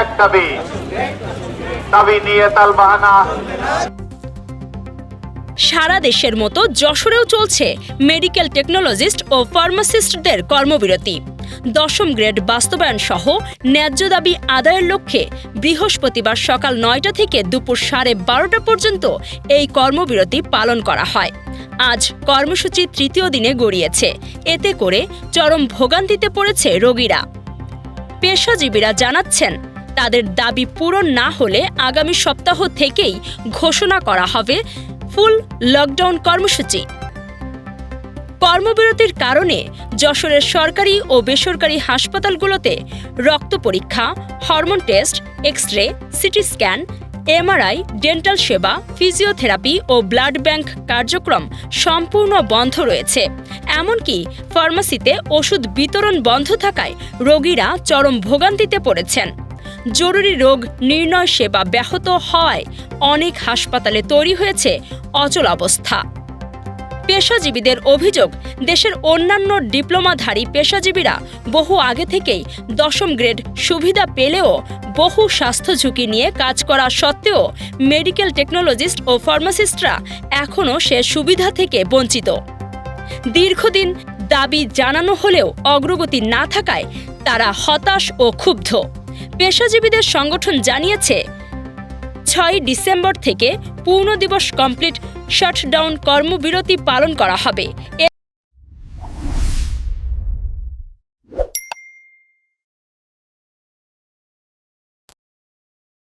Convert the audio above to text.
এক দাবি। দাবি নিয়ে সারা দেশের মতো যশোরেও চলছে মেডিকেল টেকনোলজিস্ট ও ফার্মাসিস্টদের কর্মবিরতি। দশম গ্রেড বাস্তবায়ন সহ ন্যায্য দাবি আদায়ের লক্ষ্যে বৃহস্পতিবার সকাল নয়টা থেকে দুপুর সাড়ে বারোটা পর্যন্ত এই কর্মবিরতি পালন করা হয়। আজ কর্মসূচি তৃতীয় দিনে গড়িয়েছে। এতে করে চরম ভোগান্তিতে পড়েছে রোগীরা। পেশাজীবীরা জানাচ্ছেন তাদের দাবি পূরণ না হলে আগামী সপ্তাহ থেকেই ঘোষণা করা হবে ফুল লকডাউন কর্মসূচি। কর্মবিরতির কারণে যশোরের সরকারি ও বেসরকারি হাসপাতালগুলোতে রক্ত পরীক্ষা, hormone test X ray CT scan, MRI, dental সেবা, ফিজিওথেরাপি ও ব্লাড ব্যাংক কার্যক্রম সম্পূর্ণ বন্ধ রয়েছে। এমনকি ফার্মাসিতে ওষুধ বিতরণ বন্ধ থাকায় রোগীরা চরম ভোগান্তিতে পড়েছেন। জরুরি রোগ নির্ণয় সেবা ব্যাহত হওয়ায় অনেক হাসপাতালে তৈরি হয়েছে অচল অবস্থা। পেশাজীবীদের অভিযোগ, দেশের অন্যান্য ডিপ্লোমাধারী পেশাজীবীরা বহু আগে থেকেই দশম গ্রেড সুবিধা পেলেও বহু স্বাস্থ্য ঝুঁকি নিয়ে কাজ করা সত্ত্বেও মেডিকেল টেকনোলজিস্ট ও ফার্মাসিস্টরা এখনও সে সুবিধা থেকে বঞ্চিত। দীর্ঘদিন দাবি জানানো হলেও অগ্রগতি না থাকায় তারা হতাশ ও ক্ষুব্ধ। পেশাজীবীদের সংগঠন জানিয়েছে ছয় ডিসেম্বর থেকে পূর্ণ দিবস কমপ্লিট শাটডাউন কর্মবিরতি পালন করা হবে।